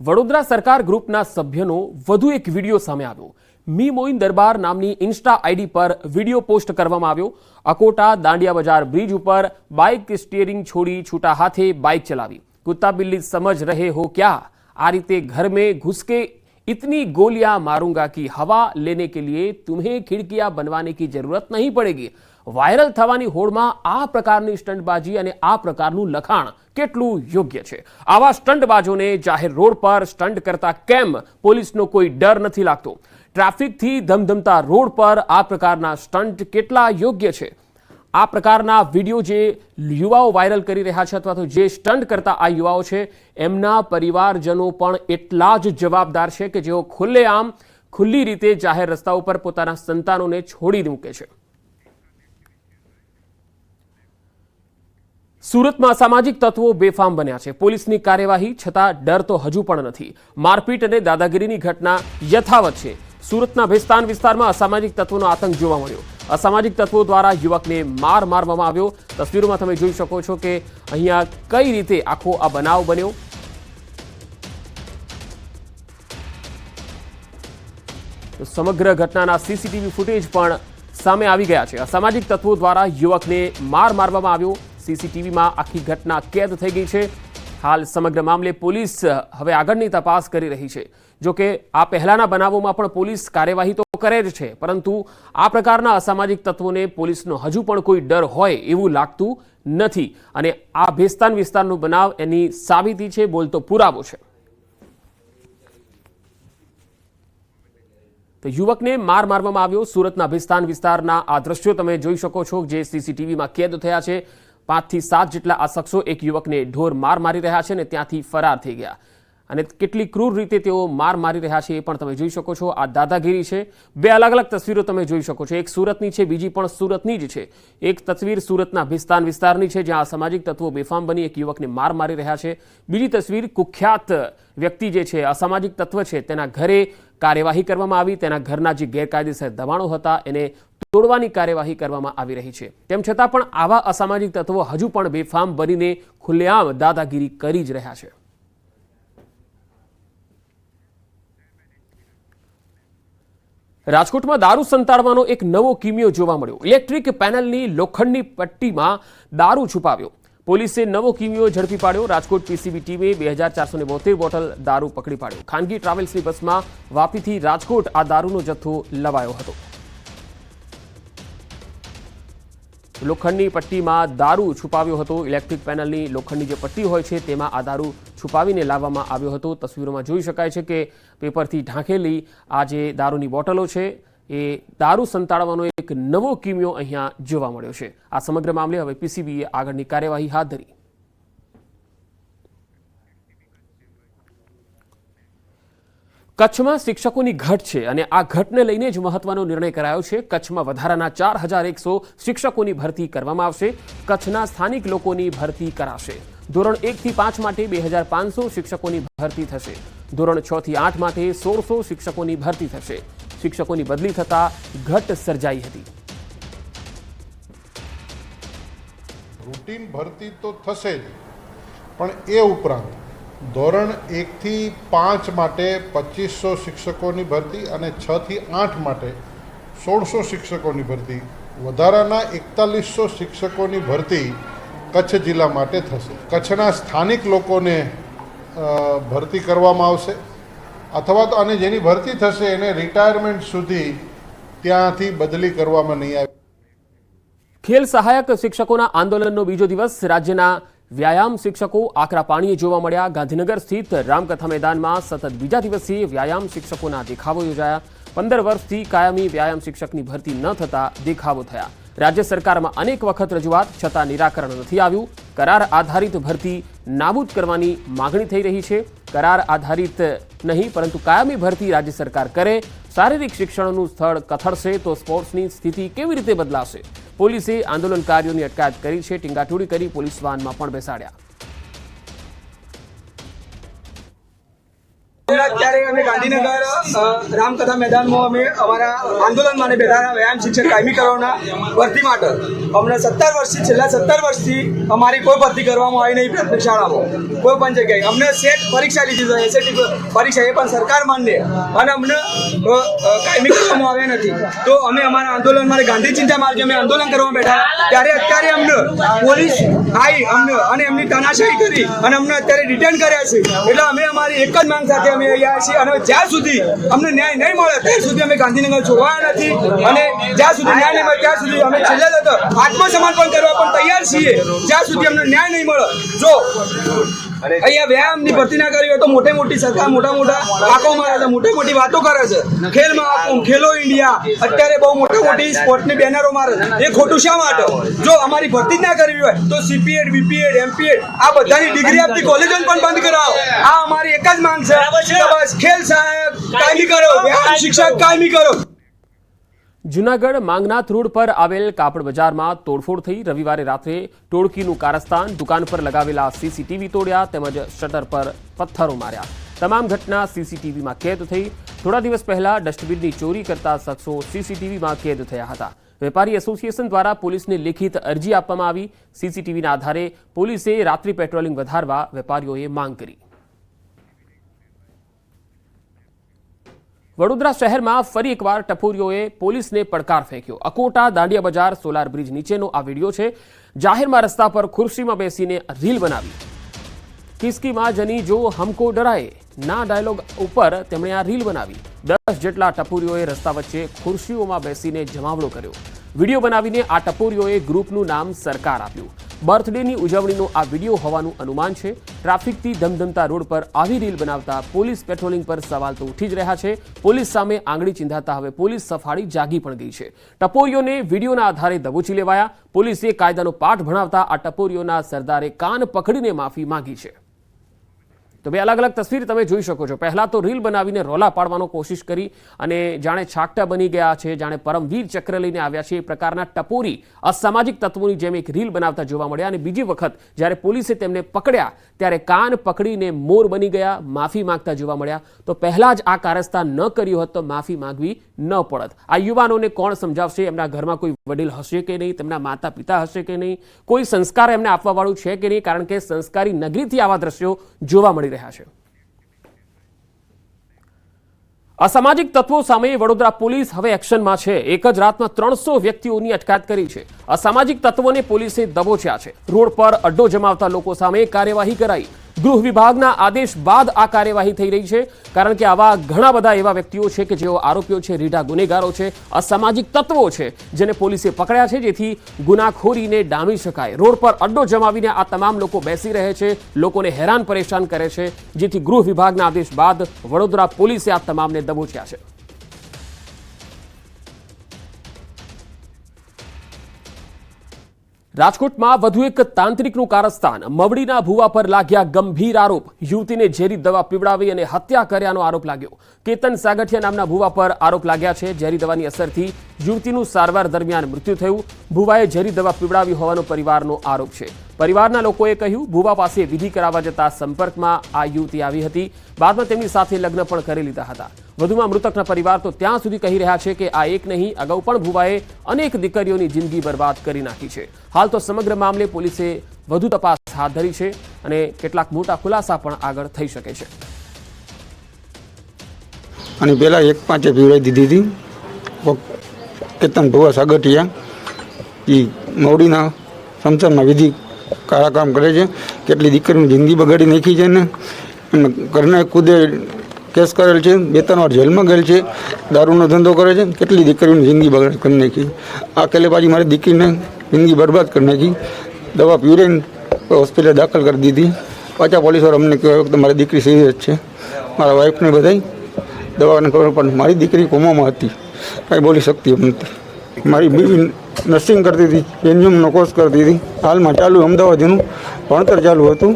વડોદરા સરકાર ગ્રુપના સભ્યનો વધુ એક વીડિયો સામે આવ્યો. મી મોઇન દરબાર નામની ઇન્સ્ટા આઈડી પર વીડિયો પોસ્ટ કરવામાં આવ્યો. અકોટા દાંડિયા બજાર બ્રિજ ઉપર બાઇક સ્ટીયરિંગ છોડી છૂટા હાથે બાઇક ચલાવી. કુત્તા બિલ્લી સમજ રહે હો ક્યા? આ રીતે ઘરમાં ઘુસકે इतनी गोलियां मारूंगा कि हवा लेने के लिए तुम्हें खिड़कियां बनवाने की जरूरत नहीं पड़ेगी વાયરલ થવાની હોડમાં આ પ્રકારની સ્ટંટબાજી અને આ પ્રકારનું લખાણ કેટલું યોગ્ય છે આવા સ્ટંટબાજોને જાહેર રોડ પર સ્ટંટ કરતા કેમ પોલીસનો કોઈ ડર નથી લાગતો ટ્રાફિકથી ધમધમતા રોડ પર આ પ્રકારના સ્ટંટ કેટલા યોગ્ય છે આ પ્રકારના વીડિયો જે યુવાઓ વાયરલ કરી રહ્યા છે અથવા તો જે સ્ટન્ટ કરતા આ યુવાઓ છે, એમના પરિવારજનો પણ એટલા જ જવાબદાર છે કે જેઓ ખુલ્લેઆમ, ખુલ્લી રીતે જાહેર રસ્તા ઉપર પોતાના સંતાનોને છોડી મૂકે છે. સુરતમાં સામાજિક તત્વો બેફામ બન્યા છે. પોલીસની કાર્યવાહી છતાં ડર તો હજુ પણ નથી. મારપીટ અને દાદાગીરીની ઘટના યથાવત છે. સુરતના ભેસ્તાન વિસ્તારમાં અસામાજિક તત્વોનો આતંક જોવા મળ્યો. અસામાજિક તત્વો દ્વારા યુવકને માર મારવામાં આવ્યો. તસવીરોમાં તમે જોઈ શકો છો કે અહીંયા કઈ રીતે આખો આ બનાવ બન્યો. સમગ્ર ઘટનાના સીસીટીવી ફૂટેજ પણ સામે આવી ગયા છે. અસામાજિક તત્વો દ્વારા યુવકને માર મારવામાં આવ્યો. સીસીટીવીમાં આખી ઘટના કેદ થઈ ગઈ છે. હાલ સમગ્ર મામલે પોલીસ હવે આગળની તપાસ કરી રહી છે. જો કે આ પહેલાના બનાવોમાં પણ પોલીસ કાર્યવાહી તો કરે જ છે, પરંતુ આ પ્રકારના અસામાજિક તત્વોને પોલીસનો હજુ પણ કોઈ ડર હોય એવું લાગતું નથી. અને આ ભેસ્તાન વિસ્તારનો બનાવ એની સાબિતી છે બોલતો પુરાવો છે. તો યુવકને માર મારવામાં આવ્યો સુરતના ભિસ્તાન વિસ્તારના આ દ્રશ્યો તમે જોઈ શકો છો, જે સીસીટીવીમાં કેદ થયા છે. પાંચથી સાત જેટલા આ શખ્સો એક યુવકને ઢોર માર મારી રહ્યા છે અને ત્યાંથી ફરાર થઈ ગયા. અને કેટલી ક્રૂર રીતે તેઓ માર મારી રહ્યા છે એ પણ તમે જોઈ શકો છો. આ દાદાગીરી છે. બે અલગ અલગ તસવીરો તમે જોઈ શકો છો. એક સુરતની છે, બીજી પણ સુરતની જ છે. એક તસવીર સુરતના ભિસ્તાન વિસ્તારની છે, જ્યાં સામાજિક તત્વો બેફામ બની એક યુવકને માર મારી રહ્યા છે. બીજી તસવીર કુખ્યાત વ્યક્તિ જે છે, અસામાજિક તત્વ છે, તેના ઘરે કાર્યવાહી કરવામાં આવી. તેના ઘરના જે ગેરકાયદેસર દબાણો હતા, એને તોડવાની કાર્યવાહી કરવામાં આવી રહી છે. તેમ છતાં પણ આવા અસામાજિક તત્વો હજુ પણ બેફામ બનીને ખુલ્લેઆમ દાદાગીરી કરી જ રહ્યા છે. રાજકોટમાં દારૂ સંતાડવાનો એક નવો કિમિયો જોવા મળ્યો. ઇલેક્ટ્રિક પેનલની લોખંડની પટ્ટીમાં દારૂ છુપાવ્યો. પોલીસે નવો કિમિયો ઝડપી પાડ્યો. રાજકોટ પીસીબી ટીમે બે હજાર ચારસો બોતેર બોટલ દારૂ પકડી પાડ્યો. ખાનગી ટ્રાવેલ્સની બસમાં વાપીથી રાજકોટ આ દારૂનો જથ્થો લવાયો હતો. લોખંડની પટ્ટીમાં દારૂ છુપાવ્યો હતો. ઇલેક્ટ્રિક પેનલની લોખંડની જે પટ્ટી હોય છે, તેમાં આ દારૂ છુપાવીને લાવવામાં આવ્યો હતો. તસવીરોમાં જોઈ શકાય છે કે પેપરથી ઢાંકેલી આ જે દારૂની બોટલો છે, એ દારૂ સંતાડવાનો એક નવો કિમિયો અહીંયા જોવા મળ્યો છે. આ સમગ્ર મામલે હવે પીસીબીએ આગળની કાર્યવાહી હાથ ધરી. કચ્છમાં શિક્ષકોની ઘટ છે અને આ ઘટને લઈને જ મહત્વનો નિર્ણય કરાયો છે. કચ્છમાં વધારાના ચાર હજાર એકસો શિક્ષકોની ભરતી કરવામાં આવશે. કચ્છના સ્થાનિક લોકોની ભરતી કરાશે. ધોરણ એકથી પાંચ માટે બે હજાર પાંચસો શિક્ષકોની ભરતી થશે. ધોરણ છ થી આઠ માટે સોળસો શિક્ષકોની ભરતી થશે. શિક્ષકોની બદલી થતા ઘટ સર્જાઈ હતી. રૂટીન ભરતી તો થશે જ, પણ એ ઉપરાંત ધોરણ એકથી પાંચ માટે પચીસો શિક્ષકોની ભરતી અને છથી આઠ માટે સોળસો શિક્ષકોની ભરતી. વધારાના એકતાલીસો શિક્ષકોની ભરતી કચ્છ જિલ્લા માટે થશે. કચ્છના સ્થાનિક લોકોને ભરતી કરવામાં આવશે. અથવા તો અને જેની ભરતી થશે એને રિટાયરમેન્ટ સુધી ત્યાંથી બદલી કરવામાં નહીં આવે. ખેલ સહાયક શિક્ષકોના આંદોલનનો બીજો દિવસ રાજ્યના વ્યાયામ શિક્ષકો આકરા પાણીએ જોવા મળ્યા. ગાંધીનગર સ્થિત રામકથા મેદાનમાં સતત બીજા દિવસે વ્યાયામ શિક્ષકોના દેખાવો યોજાયા. પંદર વર્ષથી કાયમી વ્યાયામ શિક્ષકની ભરતી ન થતા દેખાવો થયા. રાજ્ય સરકારમાં અનેક વખત રજૂઆત, છતાં નિરાકરણ નથી આવ્યું. કરાર આધારિત ભરતી નાબૂદ કરવાની માગણી થઈ રહી છે. કરાર આધારિત નહીં, પરંતુ કાયમી ભરતી રાજ્ય સરકાર કરે. શારીરિક શિક્ષણનું સ્થળ કથળશે તો સ્પોર્ટ્સની સ્થિતિ કેવી રીતે બદલાશે? પોલીસે આંદોલનકારીઓની અટકાયત કરી છે. ટીંગાટોળી કરી પોલીસ વાનમાં પણ બેસાડ્યા. અત્યારે અમે ગાંધીનગર રામકથા મેદાનમાં અમે અમારા આંદોલન માટે બેઠા વ્યાયામ શિક્ષક કાયમી કરવાના ભરતી માટે. અમને સત્તર વર્ષથી, છેલ્લા સત્તર વર્ષથી અમારી કોઈ ભરતી કરવામાં આવી નહીં પ્રાથમિક શાળામાં. કોઈ પણ જગ્યાએ. અમને સેટ પરીક્ષા લીધી છે એસએટી પરીક્ષા એ પણ સરકાર માન્ય. અને અમને કાયમી કરવામાં આવ્યા નથી. તો અમે અમારા આંદોલન માટે ગાંધી ચિંતા માર્ગે અમે આંદોલન કરવા બેઠા ત્યારે અત્યારે અમને પોલીસ આવી અમને અને એમની તાનાશાહી કરી અને અમને અત્યારે રિટર્ન કર્યા છે. એટલે અમે અમારી એક જ માંગ સાથે અમે અહીંયા છીએ અને જ્યાં સુધી અમને ન્યાય નહીં મળે, ત્યાં સુધી અમે ગાંધીનગર છોડવાના નથી. અને જ્યાં સુધી ન્યાય નહીં મળે, ત્યાં સુધી અમે છેલ્લે તો આત્મસમર્પણ કરવા પણ તૈયાર છીએ. જ્યાં સુધી અમને ન્યાય નહીં મળે. જો અહીંયા વ્યાયામની ભરતી ના કરી હોય તો મોટી મોટી સરકાર મોટા મોટા આંકો મારે છે મોટી મોટી વાતો કરે છે. ખેલ મહાકુંભ ખેલો ઇન્ડિયા અત્યારે બહુ મોટી મોટી સ્પોર્ટની બેનરો મારે છે. એ ખોટું શા માટે? જો અમારી ભરતી જ ના કરવી હોય તો સીપીએડ બીપીએડ એમપીએડ આ બધાની ડિગ્રી આપતી કોલેજો પણ બંધ કરાવો. આ અમારી એક જ માંગ છે. બસ ખેલ સહાયક કાયમી કરો. વ્યાયામ શિક્ષક કાયમી કરો. જુનાગઢ માંગનાથ રોડ પર આવેલ કાપડ બજારમાં તોડફોડ થઈ રવિવારે રાત્રે ટોળકીનું કારસ્તાન દુકાન પર લગાવેલા સીસીટીવી તોડ્યા તેમજ શટર પર પથ્થરો માર્યા. તમામ ઘટના સીસીટીવીમાં કેદ થઈ. થોડા દિવસ પહેલા ડસ્ટબિનની ચોરી કરતા શખ્સો સીસીટીવીમાં કેદ થયા હતા. વેપારી એસોસિએશન દ્વારા પોલીસને લેખિત અરજી આપવામાં આવી. સીસીટીવીના આધારે પોલીસે રાત્રિ પેટ્રોલિંગ વધારવા વેપારીઓએ માંગ કરી. વડોદરા શહેરમાં ફરી એકવાર ટપોરીઓએ પોલીસને પડકાર ફેંક્યો. અકોટા દાંડિયા બજાર સોલાર બ્રિજ નીચેનો આ વીડિયો છે. જાહેરમાં રસ્તા પર ખુરશીમાં બેસીને રીલ બનાવી. કિસ્કીમાં જની જો હમકો ડરાય, ના ડાયલોગ ઉપર તેમણે આ રીલ બનાવી. દસ જેટલા ટપોરીઓએ રસ્તા વચ્ચે ખુરશીઓમાં બેસીને જમાવડો કર્યો. વીડિયો બનાવીને આ ટપોરીઓએ ગ્રુપનું નામ સરકાર આપ્યું. બર્થડેની ઉજવણીનો આ વીડિયો હોવાનું અનુમાન છે. ટ્રાફિકથી ધમધમતા રોડ પર આવી રીલ બનાવતા પોલીસ પેટ્રોલિંગ પર સવાલ તો ઉઠી જ રહ્યા છે. પોલીસ સામે આંગળી ચિંધાતા હવે પોલીસ સફાળી જાગી પણ ગઈ છે. ટપોરીઓને વિડીયોના આધારે દબોચી લેવાયા. પોલીસે કાયદાનો પાઠ ભણાવતા આ ટપોરીઓના સરદારે કાન પકડીને માફી માંગી છે. તો બે અલગ અલગ તસવીર તમે જોઈ શકો છો. પહેલા તો રીલ બનાવીને રોલા પાડવાનો કોશિશ કરી અને જાણે છાકટા બની ગયા છે, જાણે પરમવીર ચક્ર લઈને આવ્યા છે. એ પ્રકારના ટપોરી અસામાજિક તત્વોની જેમ એક રીલ બનાવતા જોવા મળ્યા અને બીજી વખત જ્યારે પોલીસે તેમને પકડ્યા, ત્યારે કાન પકડીને મોર બની ગયા, માફી માંગતા જોવા મળ્યા. તો પહેલા જ આ કારસ્તા ન કર્યું હોત તો માફી માંગવી ન પડત. આ યુવાનોને કોણ સમજાવશે? એમના ઘરમાં કોઈ વડીલ હશે કે નહીં? તેમના માતા પિતા હશે કે નહીં? કોઈ સંસ્કાર એમને આપવાવાળું છે કે નહીં? કારણ કે સંસ્કારી નગરીથી આવા દ્રશ્યો જોવા મળી રહ્યા છે. અસામાજિક તત્વો સામે વડોદરા પોલીસ હવે એક્શનમાં છે. એક જ રાતમાં ત્રણસો વ્યક્તિઓની અટકાયત કરી છે. અસામાજિક તત્વોને પોલીસે દબોચ્યા છે. રોડ પર અડ્ડો જમાવતા લોકો સામે કાર્યવાહી કરાઈ. ગૃહ વિભાગના આદેશ બાદ આ કાર્યવાહી થઈ રહી છે. કારણ કે આવા ઘણા બધા એવા વ્યક્તિઓ છે કે જેઓ આરોપીઓ છે, રીઢા ગુનેગારો છે, અસામાજિક તત્વો છે, જેને પોલીસે પકડ્યા છે, જેથી ગુનાખોરીને ડામી શકાય. રોડ પર અડ્ડો જમાવીને આ તમામ લોકો બેસી રહે છે, લોકોને હેરાન પરેશાન કરે છે, જેથી ગૃહ વિભાગના આદેશ બાદ વડોદરા પોલીસે આ તમામને દબોચ્યા છે. રાજકોટમાં વધુ એક તાંત્રિકનું કારસ્તાન મવડીના ભુવા પર લાગ્યા ગંભીર આરોપ. યુવતીને ઝેરી દવા પીવડાવી અને હત્યા કર્યાનો આરોપ લાગ્યો. કેતન સાગઠિયા નામના ભુવા પર આરોપ લાગ્યા છે. ઝેરી દવાની અસરથી યુવતીનું સારવાર દરમિયાન મૃત્યુ થયું. ભુવાએ ઝેરી દવા પીવડાવી હોવાનો પરિવારનો આરોપ છે. પરિવારના લોકોએ કહ્યું, ભુવા પાસે વિધિ કરાવવા જતા સંપર્કમાં આ યુવતી આવી હતી. બાદમાં તેમની સાથે લગ્ન પણ કરી લીધા હતા. વધુમાં મૃતકના પરિવાર તો ત્યાં સુધી કહી રહ્યા છે કે આ એક નહીં, અગાઉ પણ ભુવાએ અનેક દીકરીઓની જિંદગી બરબાદ કરી નાખી છે. હાલ તો સમગ્ર મામલે પોલીસે વધુ તપાસ હાથ ધરી છે અને કેટલાક મોટા ખુલાસા પણ આગળ થઈ શકે છે. અને પહેલાં એક પાંચે પીવડાવી દીધી હતી. કેતન ભુવા સાગઠિયા એ મવડીના સમસરના વિધિ કાળા કામ કરે છે. કેટલી દીકરીની જિંદગી બગાડી નાખી છે ને ઘરને ખુદે કેસ કરેલ છે. બે ત્રણ વાર જેલમાં ગયેલ છે. દારૂનો ધંધો કરે છે. કેટલી દીકરીઓની જિંદગી બગાડ કરી નાખી. આ પાછી મારી દીકરીને જિંદગી બરબાદ કરી નાખી. દવા પીવરાઈને હોસ્પિટલ દાખલ કરી દીધી. પાછા પોલીસવાળા અમને કહેવાય કે મારી દીકરી સિરિયસ છે. મારા વાઈફને બધાય દવાને ખબર પણ મારી દીકરી કોમામાં હતી. કાંઈ બોલી શકતી એમ નથી. મારી બીવી નર્સિંગ કરતી હતી એન્જિયમનો કોર્સ કરતી હતી. હાલમાં ચાલુ અમદાવાદનું ભણતર ચાલુ હતું.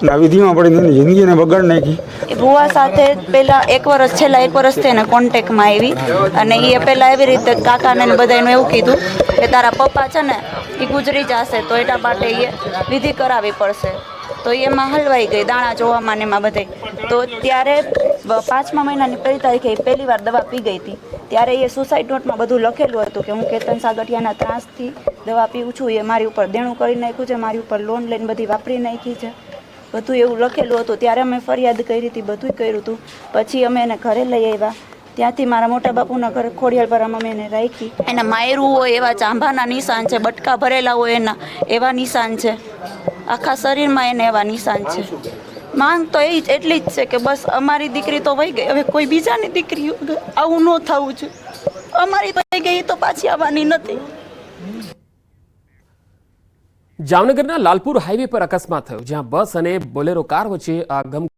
અને આ વિધિમાં પડીને જિંદગીને બગાડ નાખી. ભુવા સાથે પેલા એક વર્ષ છેલ્લા એક વર્ષથી એને કોન્ટેક્ટમાં આવી. અને એ પેલા એવી રીતે કાકાને બધાનું એવું કીધું કે તારા પપ્પા છે ને એ ગુજરી જશે, તો એટલા માટે એ વિધિ કરાવવી પડશે. તો એમાં હલવાઈ ગઈ, દાણા જોવામાં ને એમાં બધે તો ત્યારે પાંચમા મહિનાની પહેલી તારીખે એ પહેલી વાર દવા પી ગઈ હતી. ત્યારે એ સુસાઇડ નોટમાં બધું લખેલું હતું કે હું કેતન સાગઠિયાના ત્રાસથી દવા પીવું છું. એ મારી ઉપર દેણું કરી નાખ્યું છે, મારી ઉપર લોન લઈને બધી વાપરી નાખી છે. બધું એવું લખેલું હતું. ત્યારે અમે ફરિયાદ કરી હતી બધું કર્યું હતું. પછી અમે એને ઘરે લઈ આવ્યા. ત્યાંથી મારા મોટા બાપુના ઘરે ખોડિયાલપરામાં અમે એને રાખી. એના માયરું હોય એવા ચાંભાના નિશાન છે, બટકા ભરેલા હોય એના, એવા નિશાન છે. આખા શરીરમાં એને એવા નિશાન છે. માંગ તો એ એટલી જ છે કે બસ અમારી દીકરી તો વહી ગઈ. હવે કોઈ બીજાની દીકરી આવું ન થવું છે, અમારી તો વહી ગઈ તો પાછી આવવાની નથી. જામનગરના લાલપુર હાઈવે પર અકસ્માત થયો, જ્યાં બસ અને બોલેરો કાર વચ્ચે આ ગમ